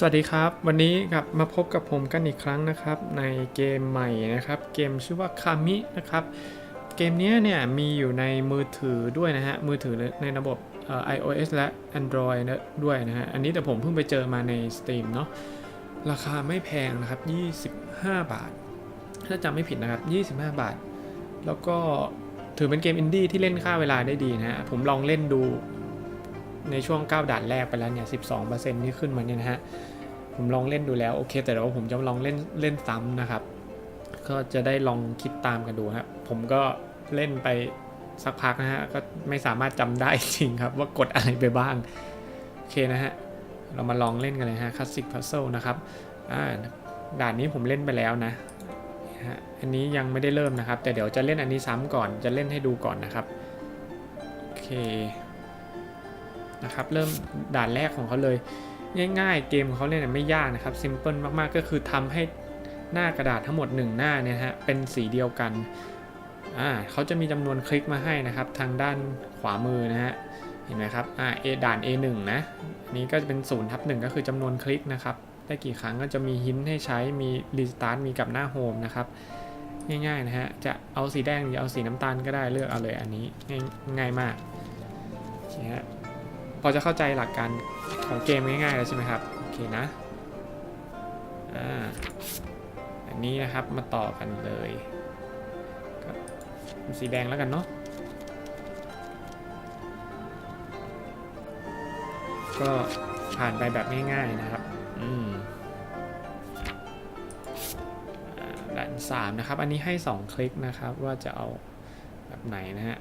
สวัสดีครับ วันนี้กลับมาพบกับผมกันอีกครั้งนะครับ ในเกมใหม่นะครับ เกมชื่อว่าคามินะครับ เกมนี้เนี่ยมีอยู่ในมือถือด้วยนะฮะ มือถือในระบบเอ่อ iOS และ Android นะด้วยนะฮะ อันนี้แต่ผมเพิ่งไปเจอมาใน Steam เนาะราคาไม่แพงนะครับ 25 บาท ถ้าจำไม่ผิดนะครับ 25 บาท แล้วก็ถือเป็นเกมอินดี้ที่เล่นค่าเวลาได้ดีนะฮะ ผมลองเล่นดู ในช่วง 9 ด่านแรกไปแล้วเนี่ย 12%ที่ขึ้นมาเนี่ยนะฮะ ผมลองเล่นดูแล้วโอเค แต่ว่าผมจะลองเล่นเล่นซ้ำนะครับ ก็จะได้ลองคิดตามกันดูครับ ผมก็เล่นไปสักพักนะฮะ ก็ไม่สามารถจำได้จริงครับว่ากดอะไรไปบ้าง โอเคนะฮะ เรามาลองเล่นกันเลยฮะคลาสสิกพัซเซิลนะครับ อ่า ด่านนี้ผมเล่นไปแล้วนะนะฮะอันนี้ยังไม่ได้เริ่มนะครับ แต่เดี๋ยวจะเล่นอันนี้ซ้ำก่อน จะเล่นให้ดูก่อนนะครับ โอเค นะครับ เริ่มด่านแรกของเขาเลย ง่ายๆ เกมของเขาเนี่ยไม่ยากนะครับซิมเพิลมากๆ ก็คือทำให้หน้ากระดาษทั้งหมด 1 หน้าเนี่ยฮะเป็นสีเดียวกันอ่าเขาจะมีจำนวนคลิกมาให้นะครับ ทางด้านขวามือนะฮะเห็นไหมครับอ่า A ด่าน A1 นะนนี้ก็จะเป็น0ทับ1ก็คือจำนวนคลิกนะครับได้กี่ครั้งก็จะมีหินให้ใช้มีรีสตาร์ทมีกับหน้าโฮมนะครับง่ายๆนะฮะ จะเอาสีแดงหรือเอาสีน้ำตาลก็ได้เลือกเอาเลยอันนี้ง่ายง่ายมากโอเคฮะ พอจะเข้าใจหลักการของเกมง่ายๆแล้วใช่ไหมครับ โอเคนะ อ่า อันนี้นะครับมาต่อกันเลยก็สีแดงแล้วกันเนาะ ก็ผ่านไปแบบง่ายๆนะครับ อืมด่านสามนะครับ อันนี้ให้ 2 คลิกนะครับว่าจะเอาแบบไหนนะฮะ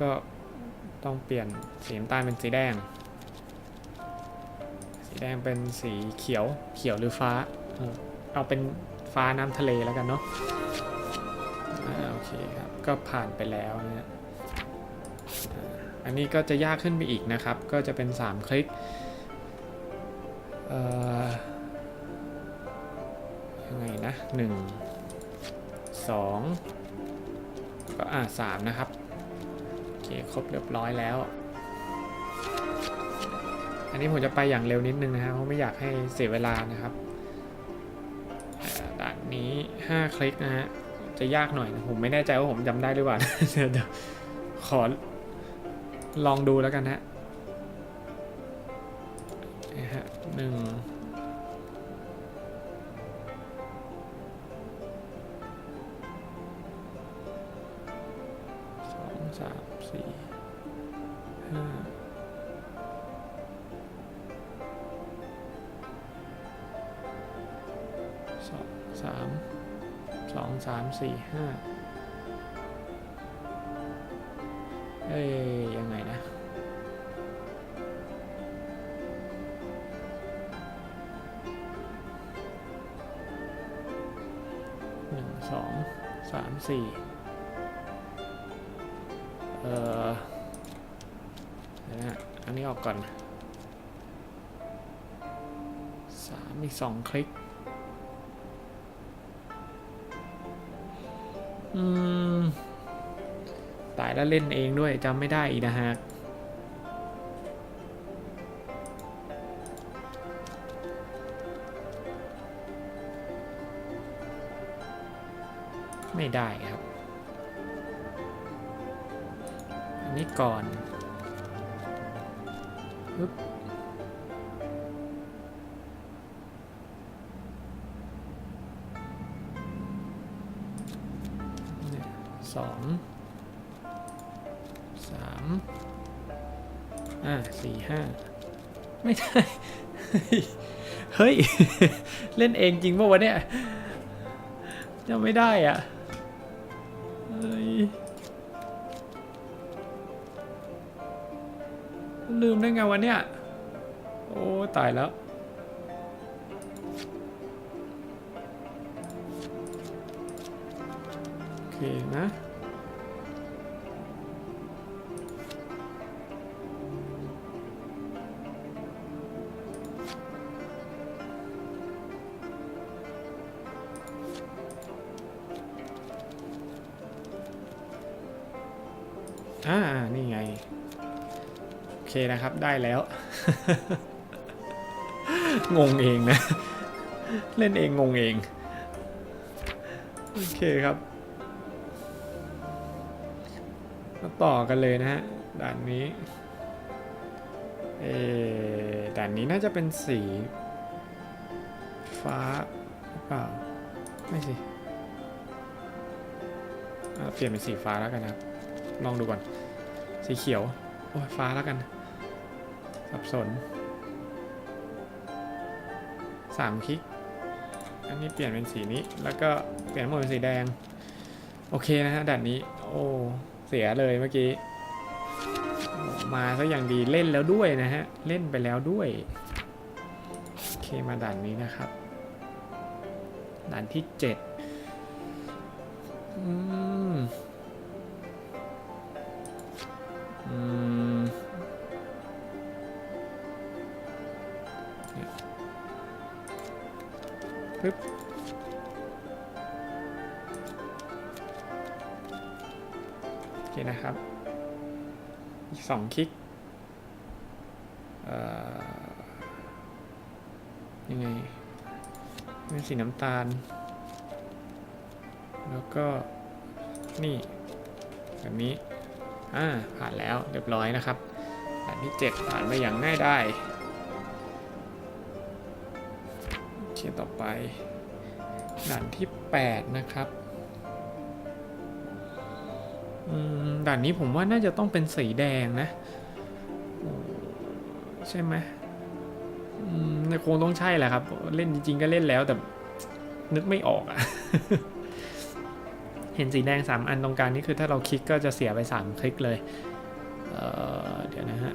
ก็ ต้องเปลี่ยนสีน้ำตาลเป็นสีแดง สีแดงเป็นสีเขียวเขียวหรือฟ้า เอาเป็นฟ้าน้ำทะเลแล้วกันเนาะอ่าโอเคครับ ก็ผ่านไปแล้วนะฮะอ่าอันนี้ก็จะยากขึ้นไปอีกนะครับ ก็จะเป็น 3 คลิกยังไงนะ 1 2 ก็อ่าสามนะครับ คครบเรียบร้อยแล้ว อันนี้ผมจะไปอย่างเร็วนิดนึงนะครับเพราะไม่อยากให้เสียเวลานะครับด่านนี้ 5 คลิกนะฮะจะยากหน่อยผมไม่แน่ใจว่าผมจำได้หรือเปล่าเดี๋ยวขอลองดูแล้วกันฮนะ สามสี่ห้าสองสามสองสามสี่ห้าเอ้ยยังไงนะหนึ่งสองสามสี่ เอ่อนะอันนี้ออกก่อนสามอีกสองคลิก อืม ตายแล้วเล่นเองด้วยจำไม่ได้อีกนะฮะไม่ได้ครับ นี้ก่อนปึ๊บสองสามอ่าสี่ห้าไม่ได้ เฮ้ย เล่นเองจริงป่าวะเนี่ยจำไม่ได้อะเฮ้ย ลืมได้ไงวะเนี่ย โอ้ตายแล้ว โอเคนะอ่า นี่ไง เคนะครับ ได้แล้ว งงเองนะ เล่นเองงงเอง โอเคครับมาต่อกันเลยนะฮะ ด่านนี้ เอด่านนี้น่าจะเป็นสี ฟ้าเปล่า ไม่สิเปลี่ยนเป็นสีฟ้าแล้วกันนะครับ ลองดูก่อน สีเขียว โอ้ยฟ้าแล้วกัน สับสนสามคลิก อันนี้เปลี่ยนเป็นสีนี้ แล้วก็เปลี่ยนหมดเป็นสีแดง โอเคนะฮะด่านนี้ โอ้ เสียเลยเมื่อกี้ มาซะอย่างดีเล่นแล้วด้วยนะฮะ เล่นไปแล้วด้วย โอเคมาด่านนี้นะครับ ด่านที่เจ็ดอืม ปึ๊บโอเคนะครับ อีกสองคลิกยังไงเป็นสีน้ำตาล แล้วก็นี่แบบนี้ อ่า ผ่านแล้วเรียบร้อยนะครับด่านที่ 7 ผ่านไปอย่างง่ายได้ ต่อไป ด่านที่ 8 นะครับด่านนี้ผมว่าน่าจะต้องเป็นสีแดงนะ ใช่ไหมอืมคงต้องใช่แหละครับ เล่นจริงๆก็เล่นแล้วแต่นึกไม่ออกอะเห็นสีแดง 3 อันตรงกลางนี่คือถ้าเราคลิกก็จะเสียไป 3 คลิกเลยเเดี๋ยวนะฮะ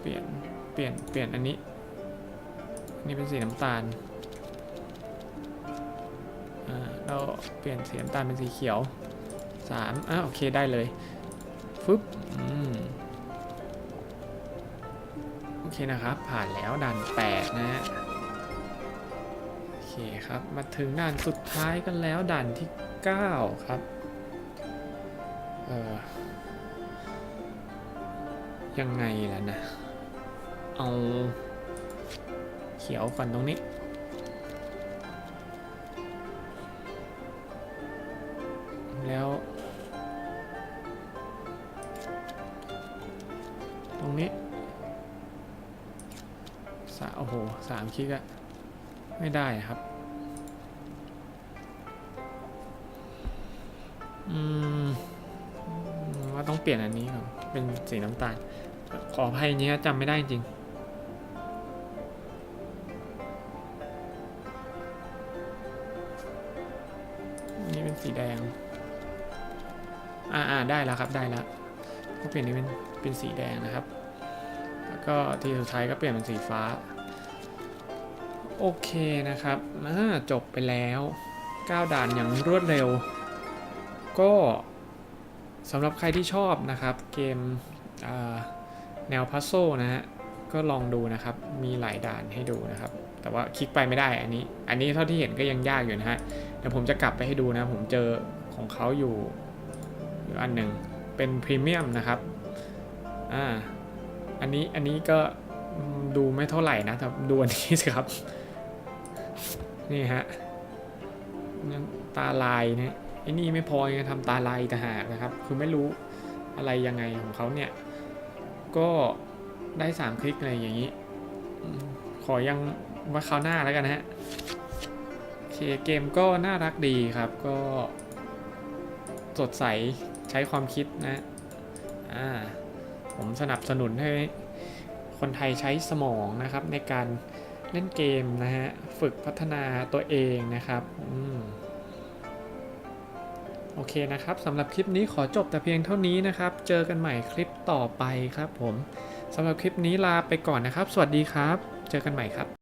เปลี่ยน เปลี่ยน เปลี่ยนอันนี้ นี่เป็นสีน้ำตาล อ่าเราเปลี่ยนสีน้ำตาลเป็นสีเขียว3อะโอเคได้เลยฟึบอืมโอเคนะครับ ผ่านแล้วด่าน8นะฮะโอเคครับ มาถึงด่านสุดท้ายกันแล้วด่านที่9ครับ เออยังไงล่ะนะ เอา ขียวก่อนตรงนี้ แล้ว ตรงนี้สาโอ้โหสามคลิกอะไม่ได้ครับ อืมว่าต้องเปลี่ยนอันนี้ครับเป็นสีน้ำตาล ขออภัยนี้จำไม่ได้จริง สีแดง อ่าอ่าได้แล้วครับ ได้แล้วก็เปลี่ยนนี้เป็น เป็นสีแดงนะครับ แล้วก็ทีสุดท้ายก็เปลี่ยนเป็นสีฟ้า โอเคนะครับอ่าจบไปแล้ว 9 ด่านอย่างรวดเร็ว ก็สำหรับใครที่ชอบนะครับ เกมแนวพัซโซนะฮะ ก็ลองดูนะครับ มีหลายด่านให้ดูนะครับ แต่ว่าคลิกไปไม่ได้อันนี้ อันนี้เท่าที่เห็นก็ยังยากอยู่นะฮะ เดี๋ยวผมจะกลับไปให้ดูนะ ผมเจอของเขาอยู่อยู่อันหนึ่งเป็นพรีเมียมนะครับ อ่า อันนี้อันนี้ก็ดูไม่เท่าไหร่นะแต่ดูอันนี้สิครับ นี่ฮะตาลายเนี่ยไอ้นี่ไม่พอยังทำตาลายอีกต่หากนะครับ คือไม่รู้อะไรยังไงของเขาเนี่ย ก็ได้สามคลิกอะไรอย่างนี้ ขอยังว่าคราวหน้าแล้วกันนะฮะโอเคเกมก็น่ารักดีครับก็สดใสใช้ความคิดนะอ่าผมสนับสนุนให้คนไทยใช้สมองนะครับในการเล่นเกมนะฮะฝึกพัฒนาตัวเองนะครับอืมโอเคนะครับสำหรับคลิปนี้ขอจบแต่เพียงเท่านี้นะครับ เจอกันใหม่คลิปต่อไปครับผมสำหรับคลิปนี้ลาไปก่อนนะครับ สวัสดีครับ จอกันใหม่ครับ